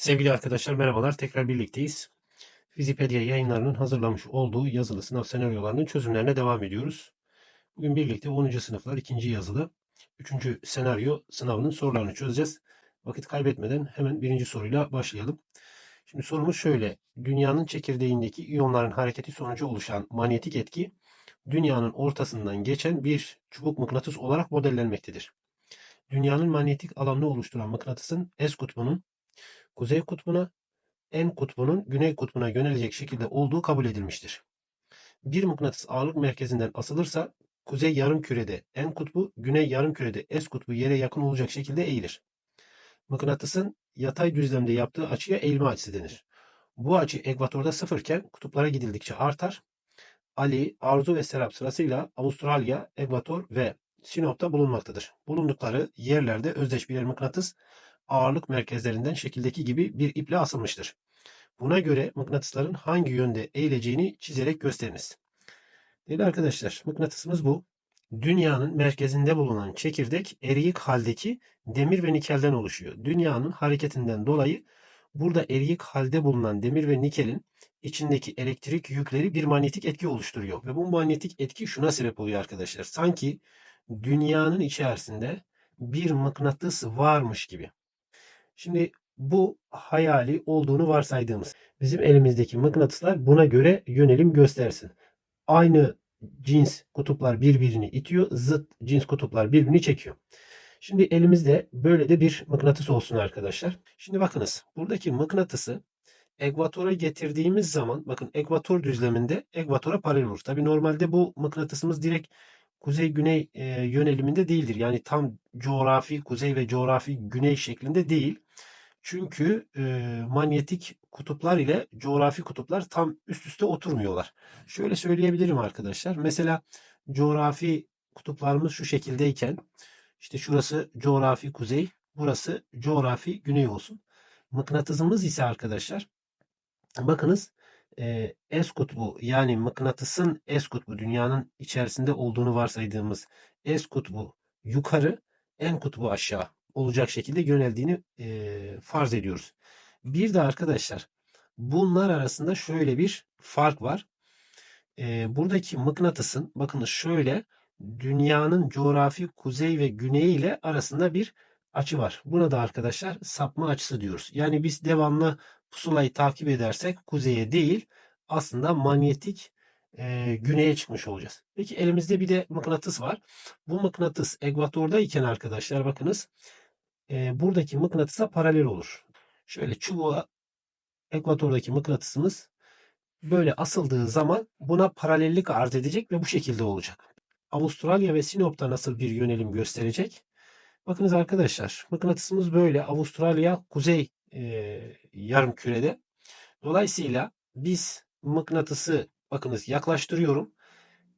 Sevgili arkadaşlar merhabalar. Tekrar birlikteyiz. Fizipedia yayınlarının hazırlamış olduğu yazılı sınav senaryolarının çözümlerine devam ediyoruz. Bugün birlikte 10. sınıflar 2. yazılı 3. senaryo sınavının sorularını çözeceğiz. Vakit kaybetmeden hemen birinci soruyla başlayalım. Şimdi sorumuz şöyle. Dünyanın çekirdeğindeki iyonların hareketi sonucu oluşan manyetik etki dünyanın ortasından geçen bir çubuk mıknatıs olarak modellenmektedir. Dünyanın manyetik alanını oluşturan mıknatısın S kutbunun kuzey kutbuna, N kutbunun güney kutbuna yönelecek şekilde olduğu kabul edilmiştir. Bir mıknatıs ağırlık merkezinden asılırsa kuzey yarımkürede N kutbu, güney yarımkürede S kutbu yere yakın olacak şekilde eğilir. Mıknatısın yatay düzlemde yaptığı açıya eğilme açısı denir. Bu açı ekvatorda sıfırken kutuplara gidildikçe artar. Ali, Arzu ve Serap sırasıyla Avustralya, Ekvator ve Sinop'ta bulunmaktadır. Bulundukları yerlerde özdeş birer mıknatıs ağırlık merkezlerinden şekildeki gibi bir iple asılmıştır. Buna göre mıknatısların hangi yönde eğileceğini çizerek gösteriniz. Değerli arkadaşlar, mıknatısımız bu. Dünyanın merkezinde bulunan çekirdek eriyik haldeki demir ve nikelden oluşuyor. Dünyanın hareketinden dolayı burada eriyik halde bulunan demir ve nikelin içindeki elektrik yükleri bir manyetik etki oluşturuyor. Ve bu manyetik etki şuna sebep oluyor arkadaşlar. Sanki dünyanın içerisinde bir mıknatıs varmış gibi. Şimdi bu hayali olduğunu varsaydığımız bizim elimizdeki mıknatıslar buna göre yönelim göstersin. Aynı cins kutuplar birbirini itiyor, zıt cins kutuplar birbirini çekiyor. Şimdi elimizde böyle de bir mıknatıs olsun arkadaşlar. Şimdi bakınız buradaki mıknatısı ekvatora getirdiğimiz zaman bakın ekvator düzleminde ekvatora paralel olur. Tabi normalde bu mıknatısımız direkt kuzey-güney e, yöneliminde değildir. Yani tam coğrafi kuzey ve coğrafi güney şeklinde değil. Çünkü e, manyetik kutuplar ile coğrafi kutuplar tam üst üste oturmuyorlar. Şöyle söyleyebilirim arkadaşlar. Mesela coğrafi kutuplarımız şu şekildeyken işte şurası coğrafi kuzey, burası coğrafi güney olsun. Mıknatısımız ise arkadaşlar bakınız e, S kutbu yani mıknatısın S kutbu dünyanın içerisinde olduğunu varsaydığımız S kutbu yukarı, N kutbu aşağı olacak şekilde yöneldiğini e, farz ediyoruz. Bir de arkadaşlar bunlar arasında şöyle bir fark var. Buradaki mıknatısın bakınız şöyle dünyanın coğrafi kuzey ve güney ile arasında bir açı var. Buna da arkadaşlar sapma açısı diyoruz. Yani biz devamlı pusulayı takip edersek kuzeye değil aslında manyetik e, güneye çıkmış olacağız. Peki elimizde bir de mıknatıs var. Bu mıknatıs ekvatordayken arkadaşlar bakınız e, buradaki mıknatısa paralel olur. Şöyle çubuğa ekvatordaki mıknatısımız böyle asıldığı zaman buna paralellik arz edecek ve bu şekilde olacak. Avustralya ve Sinop'ta nasıl bir yönelim gösterecek? Bakınız arkadaşlar mıknatısımız böyle Avustralya kuzey e, yarım kürede. Dolayısıyla biz mıknatısı bakınız yaklaştırıyorum.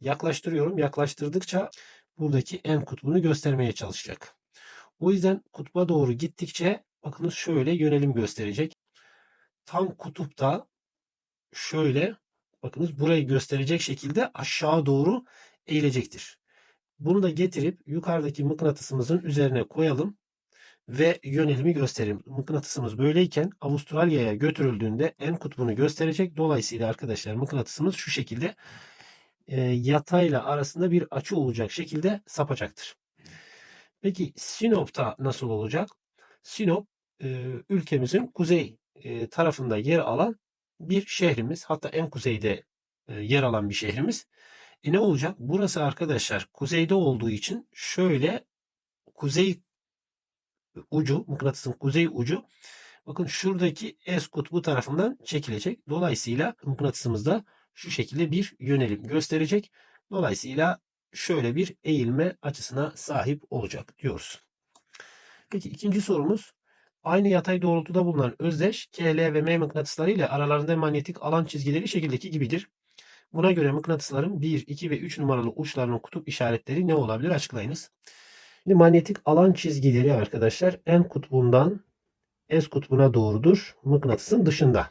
Yaklaştırıyorum. Yaklaştırdıkça buradaki en kutbunu göstermeye çalışacak. O yüzden kutba doğru gittikçe bakınız şöyle yönelim gösterecek. Tam kutupta şöyle bakınız burayı gösterecek şekilde aşağı doğru eğilecektir. Bunu da getirip yukarıdaki mıknatısımızın üzerine koyalım ve yönelimi gösterelim. Mıknatısımız böyleyken Avustralya'ya götürüldüğünde en kutbunu gösterecek. Dolayısıyla arkadaşlar mıknatısımız şu şekilde e, yatayla arasında bir açı olacak şekilde sapacaktır. Peki Sinop'ta nasıl olacak? Sinop e, ülkemizin kuzey e, tarafında yer alan bir şehrimiz. Hatta en kuzeyde e, yer alan bir şehrimiz. E ne olacak? Burası arkadaşlar kuzeyde olduğu için şöyle kuzey ucu, mıknatısın kuzey ucu bakın şuradaki S kutbu tarafından çekilecek. Dolayısıyla mıknatısımız da şu şekilde bir yönelim gösterecek. Dolayısıyla şöyle bir eğilme açısına sahip olacak diyoruz. Peki ikinci sorumuz aynı yatay doğrultuda bulunan özdeş KL ve M mıknatısları ile aralarında manyetik alan çizgileri şekildeki gibidir. Buna göre mıknatısların 1, 2 ve 3 numaralı uçlarının kutup işaretleri ne olabilir açıklayınız. Şimdi manyetik alan çizgileri arkadaşlar en kutbundan S kutbuna doğrudur. Mıknatısın dışında.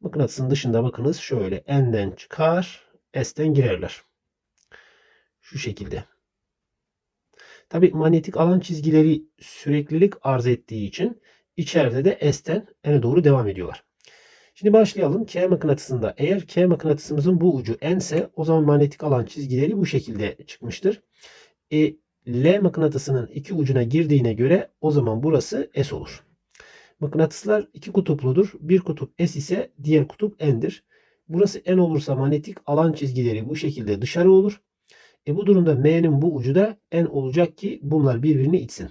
Mıknatısın dışında bakınız şöyle N'den çıkar, S'ten girerler. Şu şekilde. Tabi manyetik alan çizgileri süreklilik arz ettiği için içeride de S'ten N'e doğru devam ediyorlar. Şimdi başlayalım. K mıknatısında eğer K mıknatısımızın bu ucu N ise o zaman manyetik alan çizgileri bu şekilde çıkmıştır. E, L mıknatısının iki ucuna girdiğine göre o zaman burası S olur. Mıknatıslar iki kutupludur. Bir kutup S ise diğer kutup N'dir. Burası N olursa manyetik alan çizgileri bu şekilde dışarı olur. E bu durumda M'nin bu ucu da N olacak ki bunlar birbirini itsin.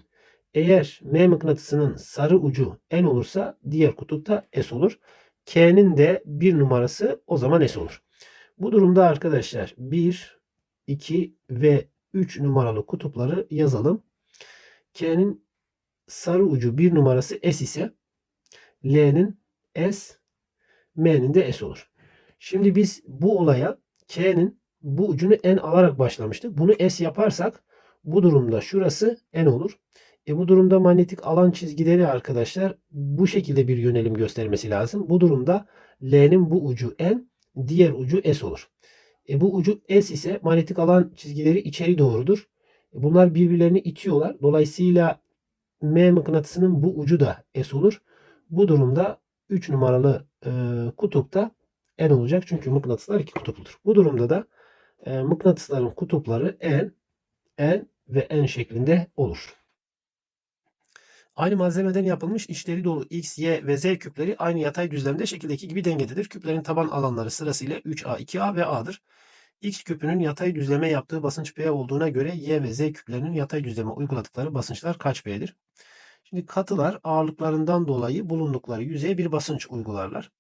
Eğer M mıknatısının sarı ucu N olursa diğer kutupta S olur. K'nin de bir numarası o zaman S olur. Bu durumda arkadaşlar 1, 2 ve 3 numaralı kutupları yazalım. K'nin sarı ucu bir numarası S ise L'nin S, M'nin de S olur. Şimdi biz bu olaya K'nin bu ucunu N alarak başlamıştık. Bunu S yaparsak bu durumda şurası N olur. E bu durumda manyetik alan çizgileri arkadaşlar bu şekilde bir yönelim göstermesi lazım. Bu durumda L'nin bu ucu N, diğer ucu S olur. E bu ucu S ise manyetik alan çizgileri içeri doğrudur. E bunlar birbirlerini itiyorlar. Dolayısıyla M mıknatısının bu ucu da S olur. Bu durumda 3 numaralı e, kutupta N olacak. Çünkü mıknatıslar iki kutupludur. Bu durumda da e, mıknatısların kutupları N, N ve N şeklinde olur. Aynı malzemeden yapılmış içleri dolu X, Y ve Z küpleri aynı yatay düzlemde şekildeki gibi dengededir. Küplerin taban alanları sırasıyla 3A, 2A ve A'dır. X küpünün yatay düzleme yaptığı basınç P olduğuna göre Y ve Z küplerinin yatay düzleme uyguladıkları basınçlar kaç P'dir? Şimdi katılar ağırlıklarından dolayı bulundukları yüzeye bir basınç uygularlar.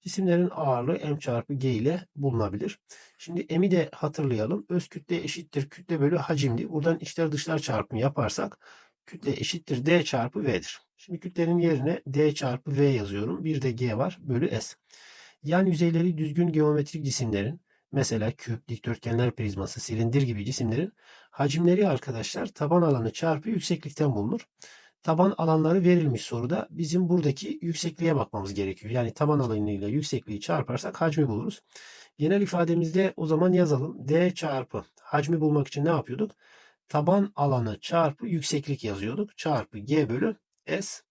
Cisimlerin ağırlığı m çarpı g ile bulunabilir. Şimdi m'i de hatırlayalım. Öz kütle eşittir kütle bölü hacimdi. Buradan içler dışlar çarpımı yaparsak kütle eşittir d çarpı v'dir. Şimdi kütlenin yerine d çarpı v yazıyorum. Bir de g var bölü s. Yan yüzeyleri düzgün geometrik cisimlerin mesela küp, dikdörtgenler prizması, silindir gibi cisimlerin hacimleri arkadaşlar taban alanı çarpı yükseklikten bulunur taban alanları verilmiş soruda bizim buradaki yüksekliğe bakmamız gerekiyor. Yani taban alanıyla yüksekliği çarparsak hacmi buluruz. Genel ifademizde o zaman yazalım. D çarpı hacmi bulmak için ne yapıyorduk? Taban alanı çarpı yükseklik yazıyorduk. Çarpı G bölü S.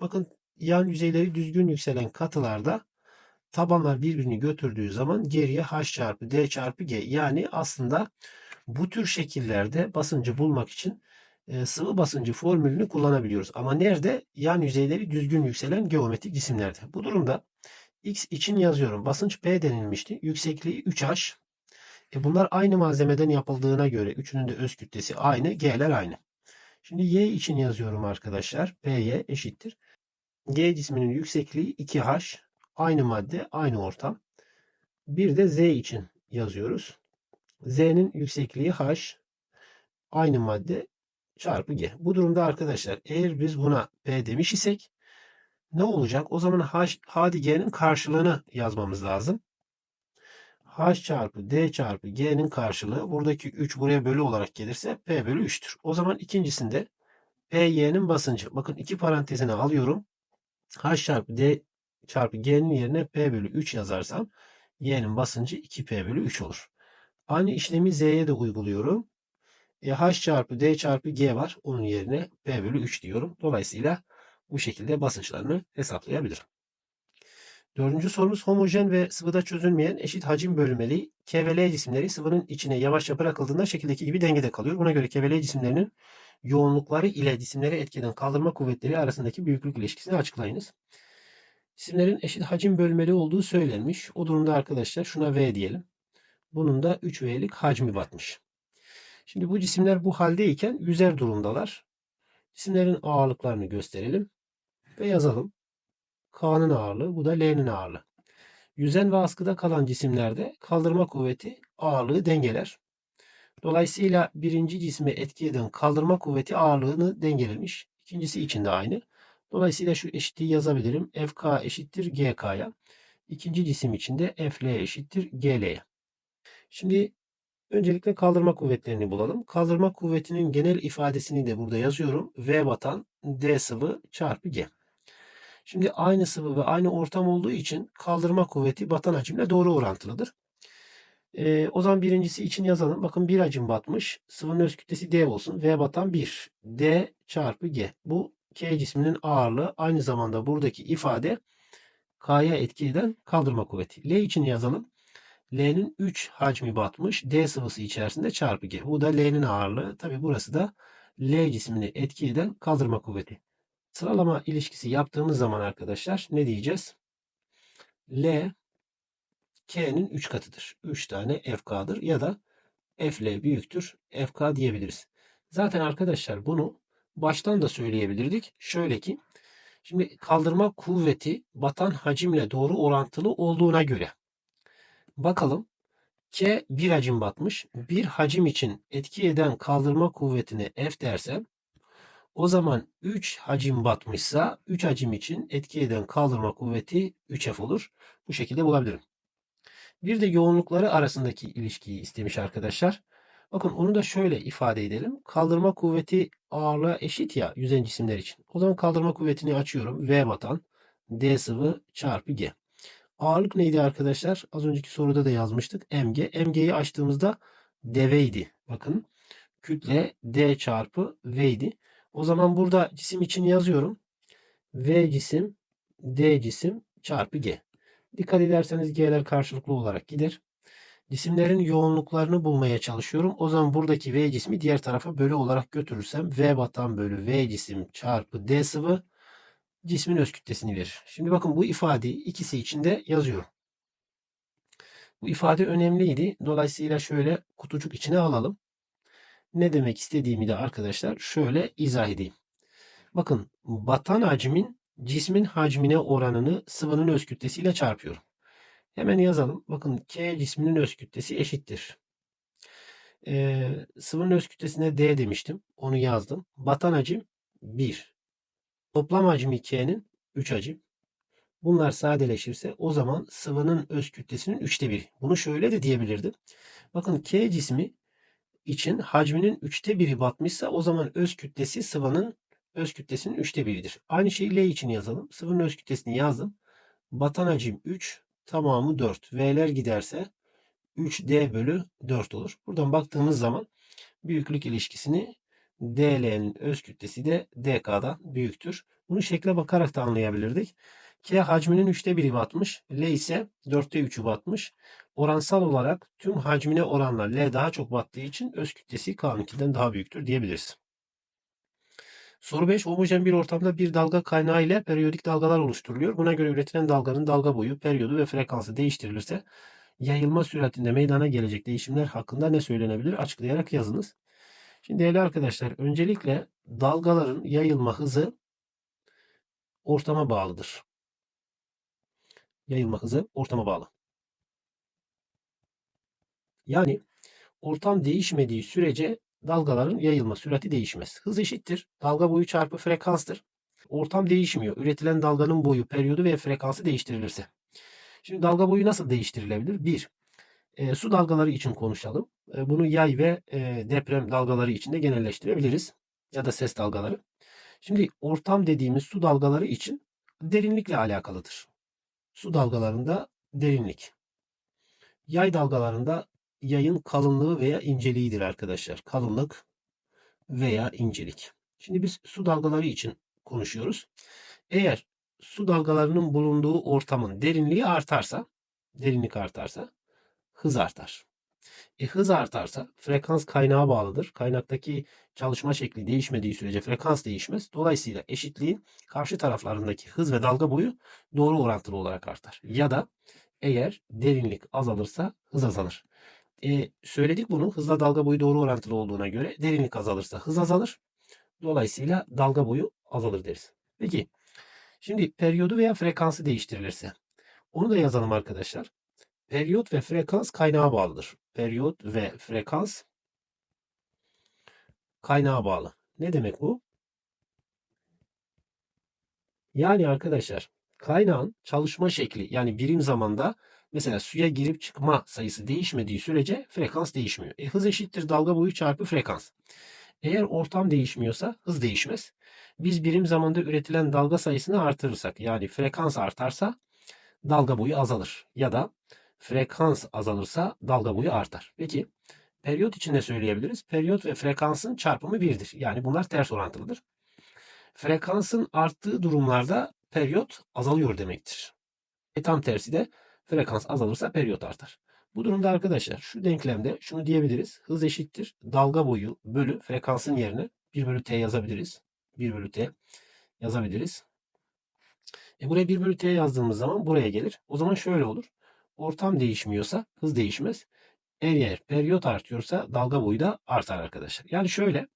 Bakın yan yüzeyleri düzgün yükselen katılarda tabanlar birbirini götürdüğü zaman geriye H çarpı D çarpı G. Yani aslında bu tür şekillerde basıncı bulmak için e, sıvı basıncı formülünü kullanabiliyoruz. Ama nerede? Yan yüzeyleri düzgün yükselen geometrik cisimlerde. Bu durumda X için yazıyorum. Basınç P denilmişti. Yüksekliği 3H. E bunlar aynı malzemeden yapıldığına göre üçünün de öz kütlesi aynı. G'ler aynı. Şimdi Y için yazıyorum arkadaşlar. PY eşittir. G cisminin yüksekliği 2H. Aynı madde, aynı ortam. Bir de Z için yazıyoruz. Z'nin yüksekliği H. Aynı madde, çarpı g. Bu durumda arkadaşlar eğer biz buna p demiş isek ne olacak? O zaman h, hadi g'nin karşılığını yazmamız lazım. H çarpı d çarpı g'nin karşılığı buradaki 3 buraya bölü olarak gelirse p bölü 3'tür. O zaman ikincisinde p y'nin basıncı. Bakın iki parantezine alıyorum. h çarpı d çarpı g'nin yerine p bölü 3 yazarsam y'nin basıncı 2p bölü 3 olur. Aynı işlemi z'ye de uyguluyorum. E, H çarpı D çarpı G var. Onun yerine P bölü 3 diyorum. Dolayısıyla bu şekilde basınçlarını hesaplayabilirim. Dördüncü sorumuz homojen ve sıvıda çözülmeyen eşit hacim bölünmeli K ve L cisimleri sıvının içine yavaşça bırakıldığında şekildeki gibi dengede kalıyor. Buna göre K ve L cisimlerinin yoğunlukları ile cisimleri etkeden kaldırma kuvvetleri arasındaki büyüklük ilişkisini açıklayınız. Cisimlerin eşit hacim bölmeli olduğu söylenmiş. O durumda arkadaşlar şuna V diyelim. Bunun da 3V'lik hacmi batmış. Şimdi bu cisimler bu haldeyken yüzer durumdalar. Cisimlerin ağırlıklarını gösterelim ve yazalım. K'nın ağırlığı, bu da L'nin ağırlığı. Yüzen ve askıda kalan cisimlerde kaldırma kuvveti ağırlığı dengeler. Dolayısıyla birinci cisme etki eden kaldırma kuvveti ağırlığını dengelemiş. İkincisi için de aynı. Dolayısıyla şu eşitliği yazabilirim. FK eşittir GK'ya. İkinci cisim için de FL eşittir GL'ye. Şimdi Öncelikle kaldırma kuvvetlerini bulalım. Kaldırma kuvvetinin genel ifadesini de burada yazıyorum. V batan D sıvı çarpı G. Şimdi aynı sıvı ve aynı ortam olduğu için kaldırma kuvveti batan hacimle doğru orantılıdır. Ee, o zaman birincisi için yazalım. Bakın bir hacim batmış. Sıvının öz kütlesi D olsun. V batan 1. D çarpı G. Bu K cisminin ağırlığı aynı zamanda buradaki ifade K'ya etki eden kaldırma kuvveti. L için yazalım. L'nin 3 hacmi batmış D sıvısı içerisinde çarpı G. Bu da L'nin ağırlığı. Tabi burası da L cismini etki eden kaldırma kuvveti. Sıralama ilişkisi yaptığımız zaman arkadaşlar ne diyeceğiz? L K'nin 3 katıdır. 3 tane FK'dır ya da FL büyüktür FK diyebiliriz. Zaten arkadaşlar bunu baştan da söyleyebilirdik. Şöyle ki şimdi kaldırma kuvveti batan hacimle doğru orantılı olduğuna göre bakalım K bir hacim batmış. Bir hacim için etki eden kaldırma kuvvetine F dersem o zaman 3 hacim batmışsa 3 hacim için etki eden kaldırma kuvveti 3F olur. Bu şekilde bulabilirim. Bir de yoğunlukları arasındaki ilişkiyi istemiş arkadaşlar. Bakın onu da şöyle ifade edelim. Kaldırma kuvveti ağırlığa eşit ya yüzen cisimler için. O zaman kaldırma kuvvetini açıyorum. V batan D sıvı çarpı G. Ağırlık neydi arkadaşlar? Az önceki soruda da yazmıştık. Mg. Mg'yi açtığımızda dv'ydi. Bakın kütle D çarpı V'ydi. O zaman burada cisim için yazıyorum. V cisim D cisim çarpı G. Dikkat ederseniz G'ler karşılıklı olarak gider. Cisimlerin yoğunluklarını bulmaya çalışıyorum. O zaman buradaki V cismi diğer tarafa bölü olarak götürürsem V batan bölü V cisim çarpı D sıvı cismin öz kütlesini verir. Şimdi bakın bu ifadeyi ikisi için de yazıyorum. Bu ifade önemliydi. Dolayısıyla şöyle kutucuk içine alalım. Ne demek istediğimi de arkadaşlar şöyle izah edeyim. Bakın batan hacmin cismin hacmine oranını sıvının öz kütlesiyle çarpıyorum. Hemen yazalım. Bakın K cisminin öz kütlesi eşittir. Ee, sıvının öz kütlesine D demiştim. Onu yazdım. Batan hacim 1. Toplam hacmi K'nin 3 hacim. Bunlar sadeleşirse o zaman sıvının öz kütlesinin üçte biri. Bunu şöyle de diyebilirdim. Bakın K cismi için hacminin üçte biri batmışsa o zaman öz kütlesi sıvının öz kütlesinin üçte biridir. Aynı şeyi L için yazalım. Sıvının öz kütlesini yazdım. Batan hacim 3, tamamı 4. V'ler giderse 3D bölü 4 olur. Buradan baktığımız zaman büyüklük ilişkisini DL'nin öz kütlesi de DK'dan büyüktür. Bunu şekle bakarak da anlayabilirdik. K hacminin 3'te 1'i batmış. L ise 4'te 3'ü batmış. Oransal olarak tüm hacmine oranla L daha çok battığı için öz kütlesi K'nınkinden daha büyüktür diyebiliriz. Soru 5. Homojen bir ortamda bir dalga kaynağı ile periyodik dalgalar oluşturuluyor. Buna göre üretilen dalganın dalga boyu, periyodu ve frekansı değiştirilirse yayılma süratinde meydana gelecek değişimler hakkında ne söylenebilir? Açıklayarak yazınız. Şimdi değerli arkadaşlar öncelikle dalgaların yayılma hızı ortama bağlıdır. Yayılma hızı ortama bağlı. Yani ortam değişmediği sürece dalgaların yayılma sürati değişmez. Hız eşittir. Dalga boyu çarpı frekanstır. Ortam değişmiyor. Üretilen dalganın boyu, periyodu ve frekansı değiştirilirse. Şimdi dalga boyu nasıl değiştirilebilir? 1. E, su dalgaları için konuşalım. E, bunu yay ve e, deprem dalgaları için de genelleştirebiliriz. Ya da ses dalgaları. Şimdi ortam dediğimiz su dalgaları için derinlikle alakalıdır. Su dalgalarında derinlik. Yay dalgalarında yayın kalınlığı veya inceliğidir arkadaşlar. Kalınlık veya incelik. Şimdi biz su dalgaları için konuşuyoruz. Eğer su dalgalarının bulunduğu ortamın derinliği artarsa, derinlik artarsa hız artar. E, hız artarsa frekans kaynağa bağlıdır. Kaynaktaki çalışma şekli değişmediği sürece frekans değişmez. Dolayısıyla eşitliğin karşı taraflarındaki hız ve dalga boyu doğru orantılı olarak artar. Ya da eğer derinlik azalırsa hız azalır. E, söyledik bunu. Hızla dalga boyu doğru orantılı olduğuna göre derinlik azalırsa hız azalır. Dolayısıyla dalga boyu azalır deriz. Peki şimdi periyodu veya frekansı değiştirilirse onu da yazalım arkadaşlar. Periyot ve frekans kaynağa bağlıdır. Periyot ve frekans kaynağa bağlı. Ne demek bu? Yani arkadaşlar kaynağın çalışma şekli yani birim zamanda mesela suya girip çıkma sayısı değişmediği sürece frekans değişmiyor. E, hız eşittir dalga boyu çarpı frekans. Eğer ortam değişmiyorsa hız değişmez. Biz birim zamanda üretilen dalga sayısını artırırsak yani frekans artarsa dalga boyu azalır. Ya da frekans azalırsa dalga boyu artar. Peki periyot için ne söyleyebiliriz? Periyot ve frekansın çarpımı birdir. Yani bunlar ters orantılıdır. Frekansın arttığı durumlarda periyot azalıyor demektir. E tam tersi de frekans azalırsa periyot artar. Bu durumda arkadaşlar şu denklemde şunu diyebiliriz. Hız eşittir dalga boyu bölü frekansın yerine 1 bölü t yazabiliriz. 1 bölü t yazabiliriz. E buraya 1 bölü t yazdığımız zaman buraya gelir. O zaman şöyle olur. Ortam değişmiyorsa hız değişmez. Eğer periyot artıyorsa dalga boyu da artar arkadaşlar. Yani şöyle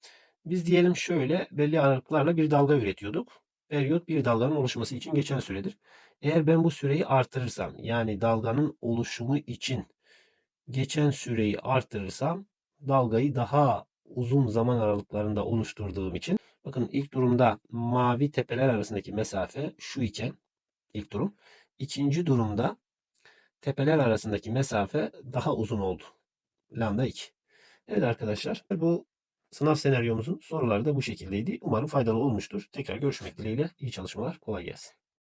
biz diyelim şöyle belli aralıklarla bir dalga üretiyorduk. Periyot bir dalganın oluşması için geçen süredir. Eğer ben bu süreyi artırırsam yani dalganın oluşumu için geçen süreyi artırırsam dalgayı daha uzun zaman aralıklarında oluşturduğum için bakın ilk durumda mavi tepeler arasındaki mesafe şu iken ilk durum. ikinci durumda tepeler arasındaki mesafe daha uzun oldu. Lambda 2. Evet arkadaşlar bu sınav senaryomuzun soruları da bu şekildeydi. Umarım faydalı olmuştur. Tekrar görüşmek dileğiyle. İyi çalışmalar. Kolay gelsin.